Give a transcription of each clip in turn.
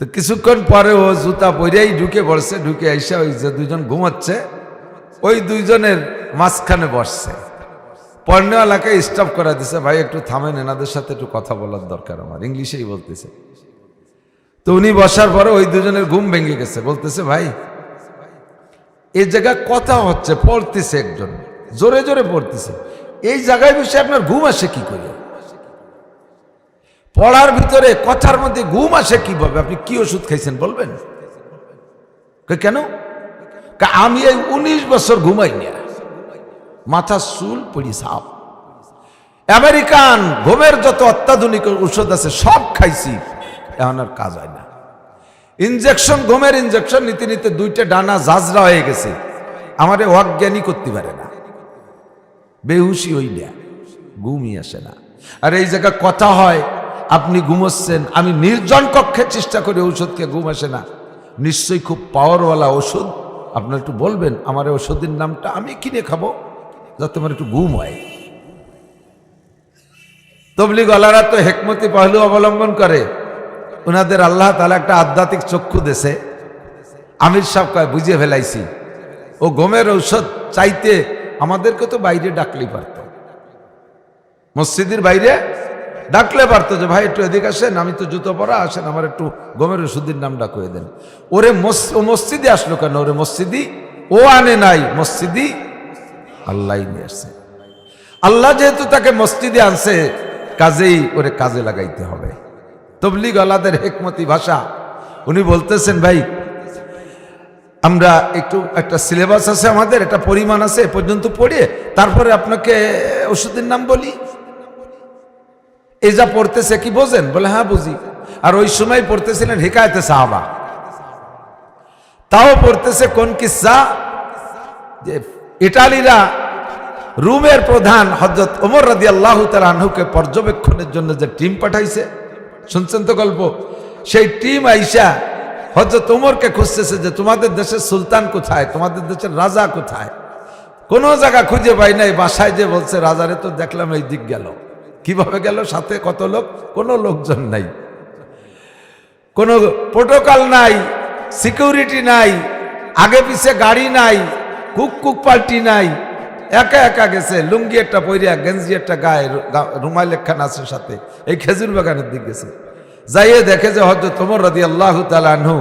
তো কিছুক্ষণ পরে ও জুতা পরেই ঢুকে পড়ছে, ঢুকে এসে ওই যে দুজন ঘুমাচ্ছে, ওই দুইজনের মাঝখানে বসছে। পর্ণওয়ালাকে স্টপ করা দিছে, ভাই, একটু থামেন, এনাদের সাথে একটু কথা বলার দরকার আমার। ইংলিশেই বলতেছে। তো উনি বসার পরে ওই দুজনের ঘুম ভেঙে গেছে, বলতেছে, ভাই এই জায়গায় কথা হচ্ছে, পড়তেছে একজন, জোরে জোরে পড়তেছে। এই জায়গায় বসে আপনার ঘুম আসে কি করে? পড়ার ভিতরে কথার মধ্যে ঘুম আসে কীভাবে? আপনি কি ওষুধ খাইছেন বলবেন? কেন? আমি এই উনিশ বছর ঘুমাই না। মাথা চুল পড়ি সাপ। আমেরিকান ঘুমের যত অত্যাধুনিক ঔষধ আছে সব খাইছি, এখন আর কাজ হয় না। ইনজেকশন, ঘুমের ইনজেকশন, নিতে নিতে দুইটা ডানা জাজরা হয়ে গেছে। আমারে অজ্ঞানী করতে পারে না। বেহুশি হইলে ঘুমই আসে না। আর এই জায়গায় কথা হয় আপনি ঘুমোচ্ছেন, আমি নির্জন কক্ষে চেষ্টা করি ঔষধকে ঘুম আসে না। নিশ্চয়ই খুব পাওয়ারওয়ালা ওষুধ আপনার একটু বলবেন, আমার ওষুধের নামটা আমি কিনে খাব? যাতে আমার একটু ঘুম হয়। তবলি গলারা তো হেকমতি পহলু অবলম্বন করে। ওনাদের আল্লাহ তালা একটা আধ্যাত্মিক চক্ষু দেশে আমির সাহেব কয় বুঝিয়ে ফেলাইছি। ও গমের ঔষধ চাইতে আমাদেরকে তো বাইরে ডাকলেই পারত। মসজিদের বাইরে ডাকলে পারতো যে, ভাই, একটু এদিকে আসেন, আমি তো জুতো পরা, আসেন, আমার একটু গমের ওষুধের নামটা কয়ে দেন। ওরে ও মসজিদে আসলো কেন? ওরে মসজিদি? ও আনে নাই, মসজিদি? আল্লাহ নিয়ে আসছে। আল্লাহ যেহেতু তাকে মসজিদে আনছে, কাজেই ওরে কাজে লাগাইতে হবে। তবলিগ আল্লাদের হেকমতি ভাষা। উনি বলতেছেন, ভাই, আমরা একটু, একটা সিলেবাস আছে আমাদের, একটা পরিমাণ আছে, এ পর্যন্ত পড়ে, তারপরে আপনাকে ওষুধের নাম বলি। এই যা পড়তেছে কি বোঝেন? বলে হ্যাঁ বুঝি। আর ওই সময় পড়তেছিলেন হেকায়তে সাহাবা। তাও পড়তেছে কোন কিসা? যে ইটালিরা রুমের প্রধান হজরত ওমর রাদি আল্লাহ আনহুকে পর্যবেক্ষণের জন্য যে টিম পাঠাইছে। শুনছেন তো গল্প? সেই টিম আইসা হজরত ওমরকে খুঁজতেছে যে, তোমাদের দেশের সুলতান কোথায়? তোমাদের দেশের রাজা কোথায়? কোনো জায়গা খুঁজে পাই নাই, বাসায় যে বলছে, রাজারে তো দেখলাম, এই দিক গেল। কীভাবে গেল? সাথে কত লোক? কোনো লোকজন নাই। কোনো প্রোটোকল নাই সিকিউরিটি নাই, আগে পিছে গাড়ি নাই, কুক কুক পাল্টি নাই। একা একা গেছে, লুঙ্গি একটা পইরিয়া গেঞ্জি একটা গায়ে রুমাল একখান আছে সাথে, এই খেজুর বাগানের দিক গেছে। যাইয়ে দেখে যে হয়তো তোমর রাদি আল্লাহ তালানহু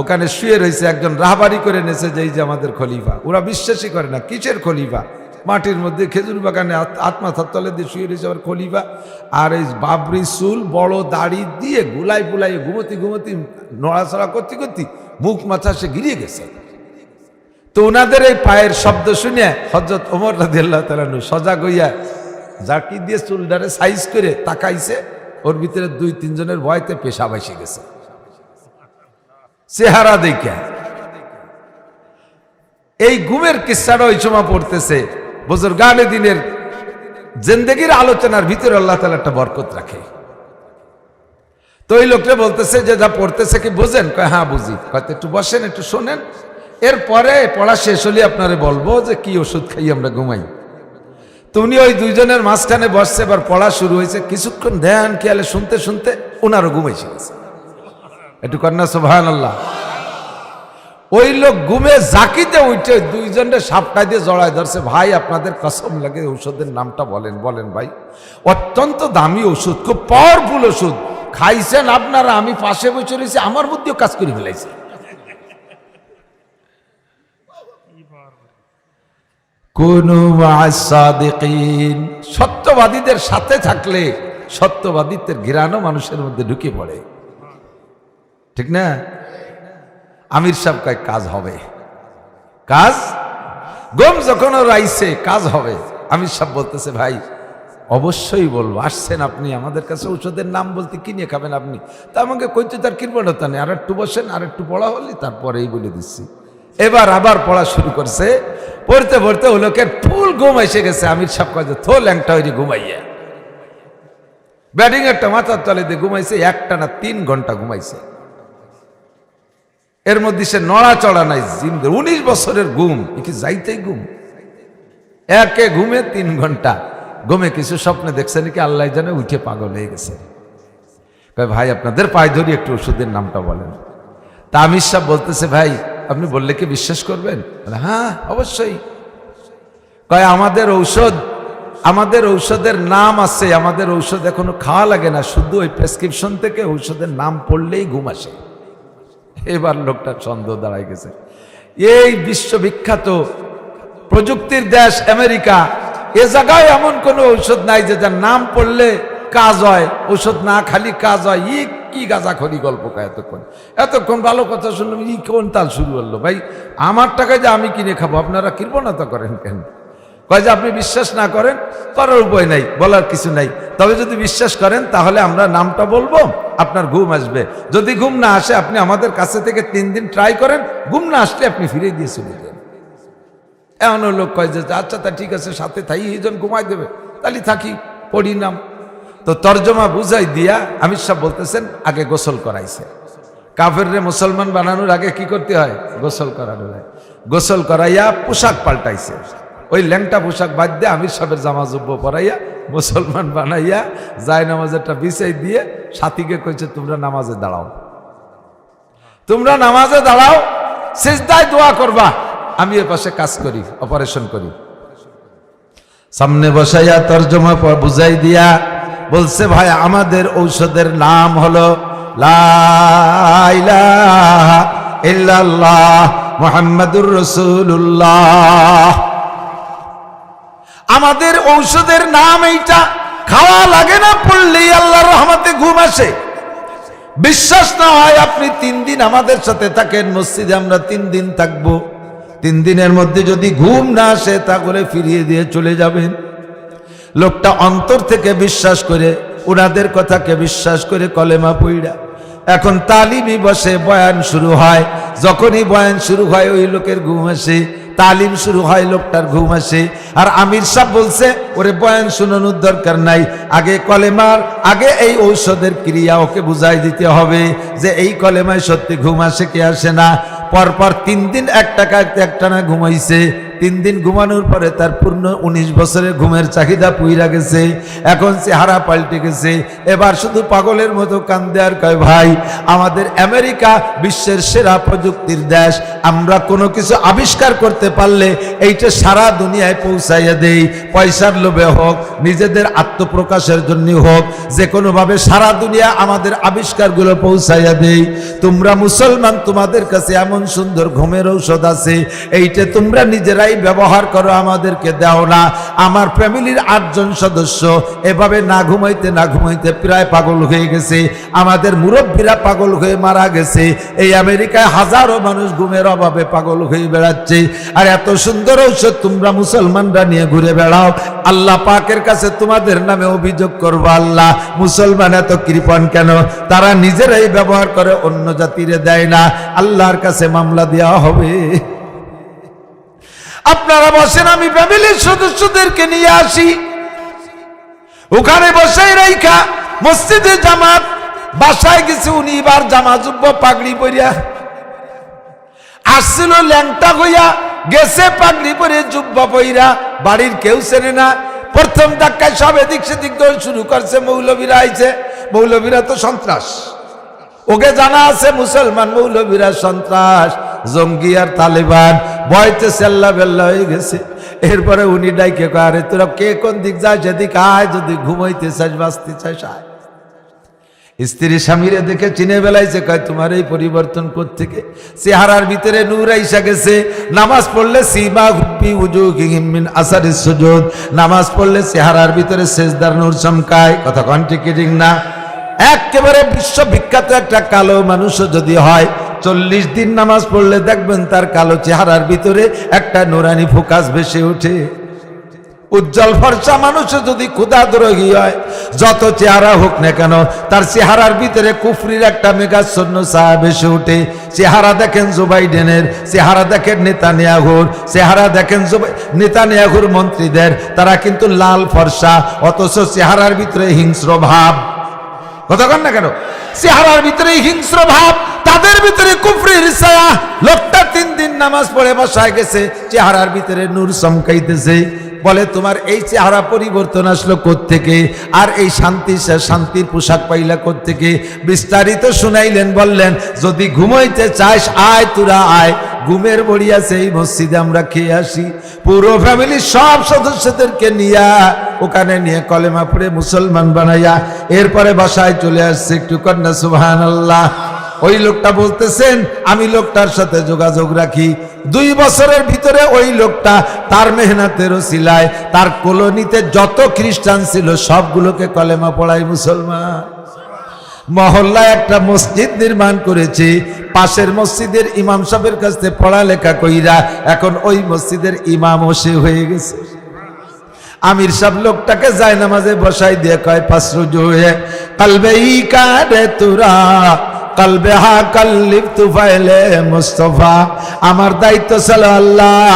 ওখানে শুয়ে রয়েছে একজন রাহবারি করে নেছে এই যে আমাদের খলিফা। ওরা বিশ্বাসই করে না, কিসের খলিফা? মাটির মধ্যে খেজুর বাগানে আত- আত্মাথার তলে দিয়ে শুয়ে রয়েছে আবার খলিফা। আর এই বাবরি চুল, বড় দাড়ি দিয়ে গুলাই বুলাই ঘুমতি ঘুমতি নড়াচড়া করতে করতে মুখ, মাথা সে গিরিয়ে গেছে। তো ওনাদের এই পায়ের শব্দ শুনে হজরত ওমর রাদিয়াল্লাহ তালানু সজাগ হইয়া জাকি দিয়ে চুলডারে সাইজ করে তাকাইছে। ওর ভিতরে দুই, তিনজনের ভয়তে পেশা এসে গেছে। চেহারা দেখা এই ঘুমের কিস্সাটা ওই সময় পড়তেছে। বজর গানে দিনের জেন্দেগির আলোচনার ভিতরে আল্লাহ তালা একটা বরকত রাখে। তো ওই লোকটা বলতেছে যে যা পড়তেছে কি বোঝেন? কয় হ্যাঁ বুঝি। হয়তো একটু বসেন, একটু শোনেন। এরপরে পড়া শেষ হলে আপনারে বলব যে কি ওষুধ খাই আমরা ঘুমাই। তো উনি ওই দুইজনের মাঝখানে বসছে, এবার পড়া শুরু হয়েছে। কিছুক্ষণ ধ্যান, খেয়ালে শুনতে শুনতে ওনারও ঘুমাইছে একটু কন্যা সোভান আল্লাহ ওই লোক ঘুমে জাকিতে উঠে দুইজনের সাপটা দিয়ে জড়ায় ধরছে। ভাই, আপনাদের কসম লাগে ঔষধের নামটা বলেন বলেন ভাই। অত্যন্ত দামি ওষুধ খুব পাওয়ারফুল ওষুধ খাইছেন আপনারা, আমি পাশে বসে রয়েছি, আমার মধ্যেও কাজ করে ফেলাইছে। সত্যবাদীদের সাথে থাকলে সত্যবাদীদের ঘিরানো মানুষের মধ্যে ঢুকে পড়ে। ঠিক না? আমির সাহেব কাজ হবে। কাজ? গম যখন রাইছে, কাজ হবে। আমির সাহেব বলতেছে, ভাই, অবশ্যই বলব, আসছেন আপনি, আমাদের কাছে ঔষধের নাম বলতে কি নিয়ে খাবেন আপনি? তা আমাকে কইতে তার কৃপণতা নেই আর একটু বসেন আর একটু পড়া হলে তারপরেই বলে দিচ্ছি। এবার আবার পড়া শুরু করছে, পড়তে পড়তে ও লোকের ফুল ঘুম এসে গেছে। আমির সাহেব যে, থো ল্যাংটা হয়ে ঘুমাইয়া। ব্যাটিং একটা মাথার তলে দিয়ে ঘুমাইছে একটা না তিন ঘণ্টা ঘুমাইছে। এর মধ্যে সে নড়াচড়া নাই, জিন্দে। উনিশ বছরের ঘুম কি যাইতেই ঘুম? একে ঘুমে তিন ঘণ্টা। ঘুমে কিছু স্বপ্নে দেখছে নাকি আল্লাহ জানে উঠে পাগল হয়ে গেছে। ভাই, আপনাদের পায়ে ধরি একটু ওষুধের নামটা বলেন। তা আমির সাহেব বলতেছে, ভাই, আপনি বললে কি বিশ্বাস করবেন? হ্যাঁ অবশ্যই। কয়, আমাদের ঔষধ, আমাদের ঔষধের নাম আছে, আমাদের ঔষধ এখনও খাওয়া লাগে না। শুধু ওই প্রেসক্রিপশন থেকে ঔষধের নাম পড়লেই ঘুম আসে। এবার লোকটা সন্দেহ দাঁড়ায় গেছে। এই বিশ্ববিখ্যাত প্রযুক্তির দেশ আমেরিকা, এ জায়গায় এমন কোনো ঔষধ নাই যে যার নাম পড়লে কাজ হয়, ঔষধ না খালি কাজ হয়। ই কি গাঁজাখড়ি গল্প কয় এতক্ষণ? এতক্ষণ ভালো কথা শুনলাম, ই কোন তাল শুরু হলো? ভাই, আমার টাকায় যে আমি কিনে খাব, আপনারা কৃপণতা করেন কেন? কয় যে আপনি বিশ্বাস না করেন, করার উপায় নাই, বলার কিছু নাই। তবে যদি বিশ্বাস করেন, তাহলে আমরা নামটা বলব। আপনার ঘুম আসবে। যদি ঘুম না আসে, আপনি আমাদের কাছে থেকে তিন দিন ট্রাই করেন, ঘুম না আসলে আপনি ফিরে দিয়ে চলে যান। এমন লোক কয় যে আচ্ছা তা ঠিক আছে, সাথে থাই এইজন ঘুমাই দেবে। তাহলে থাকি, পড়ি নাম। তো তর্জমা বুঝাই দিয়া আমির সাহেব বলতেছেন, আগে গোসল করাইছে। কাফের রে মুসলমান বানানোর আগে কি করতে হয়? গোসল করানো হয়। গোসল করাইয়া পোশাক পাল্টাইছে। ওই ল্যাংটা পোশাক বাদ দিয়ে আমির সাহেবের জামা জব্য পরাইয়া মুসলমান বানাইয়া যায় নামাজেরটা বিছাই দিয়ে সাথীকে কইছে, তোমরা নামাজে দাঁড়াও। তোমরা নামাজে দাঁড়াও শেষদায় দোয়া করবা। আমি এ পাশে কাজ করি, অপারেশন করি। সামনে বসাইয়া তর্জমা বুঝাই দিয়া বলছে, ভাই, আমাদের ঔষধের নাম হলো লাইলা মোহাম্মদুর রসুল্লাহ আমাদের ঔষধের নাম এইটা। খাওয়া লাগে না পড়লেই আল্লাহর রহমতে ঘুম আসে। বিশ্বাস না হয় আপনি তিন দিন আমাদের সাথে থাকেন, মসজিদে আমরা তিন দিন থাকব। তিন দিনের মধ্যে যদি ঘুম না আসে, তাহলে ফিরিয়ে দিয়ে চলে যাবেন। লোকটা অন্তর থেকে বিশ্বাস করে ওনাদের কথাকে বিশ্বাস করে কলেমা পইড়া। এখন তালিমই বসে, বয়ান শুরু হয়। যখনই বয়ান শুরু হয়, ওই লোকের ঘুম আসে। তালিম শুরু হয়, লোকটার ঘুম আসে। আর আমির সাহ বলছে, ওরে বয়ান শুনানোর দরকার নাই। আগে কলেমার আগে এই ঔষধের ক্রিয়া ওকে বুঝাই দিতে হবে যে এই কলেমায় সত্যি ঘুম আসে কে আসে না। পরপর তিন দিন এক টাকা একটানা ঘুমাইছে। তিন দিন ঘুমানোর পরে তার পূর্ণ উনিশ বছরের ঘুমের চাহিদা পুইরা গেছে, এখন চেহারা পাল্টে গেছে। এবার শুধু পাগলের মতো কান্দে আর কয়, ভাই, আমাদের আমেরিকা বিশ্বের সেরা প্রযুক্তির দেশ, আমরা কোনো কিছু আবিষ্কার করতে পারলে এইটা সারা দুনিয়ায় পৌঁছাইয়া দেই। পয়সার লোভে হোক, নিজেদের আত্মপ্রকাশের জন্য হোক, যে কোনোভাবে সারা দুনিয়া আমাদের আবিষ্কারগুলো পৌঁছাইয়া দেই। তোমরা মুসলমান, তোমাদের কাছে এমন সুন্দর ঘুমের ঔষধ আছে, এইটা তোমরা নিজেরাই ব্যবহার করো, আমাদেরকে দাও না। আমার ফ্যামিলির আটজন সদস্য এভাবে না ঘুমাইতে না ঘুমাইতে প্রায় পাগল হয়ে গেছে। আমাদের মুরব্বীরা পাগল হয়ে মারা গেছে। এই আমেরিকায় হাজারো মানুষ ঘুমের অভাবে পাগল হয়ে বেড়াচ্ছে। আর এত সুন্দর ঔষধ তোমরা মুসলমানরা নিয়ে ঘুরে বেড়াও। আল্লাহ পাকের কাছে তোমাদের নামে অভিযোগ করব, আল্লাহ, মুসলমান এত কৃপণ কেন? তারা নিজেরাই ব্যবহার করে, অন্য জাতিরে দেয় না। আল্লাহর কাছে মামলা দেওয়া হবে। আপনারা বসেন, আমি ফ্যামিলির সদস্যদেরকে নিয়ে আসি। ওখানে বসে রাইখা মসজিদে জামাত, বাসায় গেছে উনি, এবার জামা জুব্ব পাগড়ি পরিয়া। আসছিল ল্যাংটা হইয়া, গেছে পাগড়ি পরে জুব্বা পইরা বাড়ির কেউ চেনে না। প্রথম ধাক্কায় সব এদিক সেদিক দৌড় শুরু করছে, মৌলবীরা আইছে। মৌলবীরা তো সন্ত্রাস। ওকে জানা আছে, মুসলমান মৌলবীরা সন্ত্রাস, জঙ্গি আর তালেবান। ভয়তে সেল্লা বেল্লা হয়ে গেছে। এরপরে উনি ডাইকে আরে তোরা কে কোন দিক যায় সেদিক আয়, যদি ঘুমাইতে চাস, বাঁচতে চাস স্ত্রী স্বামীরে দেখে চিনে বেলাইছে, কয়, তোমার এই পরিবর্তন থেকে চেহারার ভিতরে নূর আইসা গেছে। নামাজ পড়লে সীমা, হুব্বি, উজু মিন আসারিস সুজুদ। নামাজ পড়লে চেহারার ভিতরে সেজদার নূর চমকায়। কথা কন ঠিক ঠিক না? একেবারে বিশ্ববিখ্যাত একটা কালো মানুষও যদি হয় চল্লিশ দিন নামাজ পড়লে দেখবেন তার কালো চেহারার ভিতরে একটা নোরানি ফোকাস ভেসে ওঠে। উজ্জ্বল ফর্সা মানুষও যদি ক্ষুদাদ্রোহী হয়, যত চেহারা হোক না কেন, তার চেহারার ভিতরে কুফরির একটা মেঘাচ্ছন্ন ছায়া ভেসে ওঠে। চেহারা দেখেন জোবাইডেনের, চেহারা দেখেন নেতানিয়াহুর, চেহারা দেখেন নেতানিয়াহুর মন্ত্রীদের, তারা কিন্তু লাল ফর্সা, অথচ চেহারার ভিতরে হিংস্র ভাব। কথা কন না কেন? চেহারার ভিতরে হিংস্র ভাব। তাদের ভিতরে কুফরির ছায়া লোকটা তিন দিন নামাজ পড়ে বসায় গেছে, চেহারার ভিতরে নূর চমকাইতেছে। বলে, তোমার এই চেহারা পরিবর্তন আসলো থেকে আর এই শান্তি শান্তির পোশাক পাইলা থেকে বিস্তারিত শুনাইলেন, বললেন, যদি ঘুমাইতে চাস, আয় তোরা, আয়। ঘুমের বড়ি আছে এই মসজিদে আমরা খেয়ে আসি। পুরো ফ্যামিলি সব সদস্যদেরকে নিয়া ওখানে নিয়ে কলেমা পড়ে মুসলমান বানাইয়া এরপরে বাসায় চলে আসছে একটু কন্যা সুবহান আল্লাহ ওই লোকটা বলতেছেন, আমি লোকটার সাথে যোগাযোগ রাখি। দুই বছরের ভিতরে ওই লোকটা তার মেহনতের সিলায় তার কলোনিতে যত খ্রিস্টান ছিল, সবগুলোকে কলেমা পড়াই মুসলমান। মহল্লায় একটা মসজিদ নির্মাণ করেছি, পাশের মসজিদের ইমাম সাহেবের কাছে পড়ালেখা কইরা এখন ওই মসজিদের ইমামও সে হয়ে গেছে। আমির সব লোকটাকে যায় নামাজে বসাই দিয়ে কয়, পাঁচ রুজু হয়ে কালবে ই কারে তুরা কালবে হা কাল্লিফ তুফাইলে মুস্তফা। আমার দায়িত্ব ছিল আল্লাহ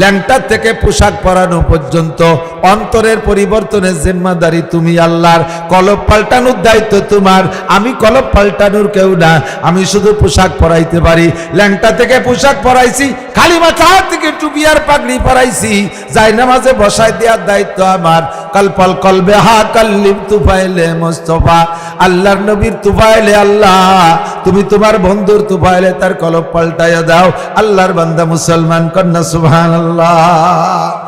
ল্যাংটার থেকে পোশাক পরানো পর্যন্ত। অন্তরের পরিবর্তনের জিম্মাদারি তুমি আল্লাহর। কলব পাল্টানোর দায়িত্ব তোমার। আমি কলব পাল্টানোর কেউ না। আমি শুধু পোশাক পরাইতে পারি। ল্যাংটা থেকে পোশাক পরাইছি, খালি মাথা থেকে টুপিয়ার পাগড়ি পরাইছি। যাই নামাজে বসাই দেওয়ার দায়িত্ব আমার। কলপল কলবে হা কাল্লিম তুফাইলে মোস্তফা। আল্লাহর নবীর তুফাইলে আল্লাহ। তুমি তোমার বন্ধুর তুফাইলে তার কলব পাল্টাইয়া দাও। আল্লাহর বান্দা মুসলমান কন্যা সুবহান আল্লাহ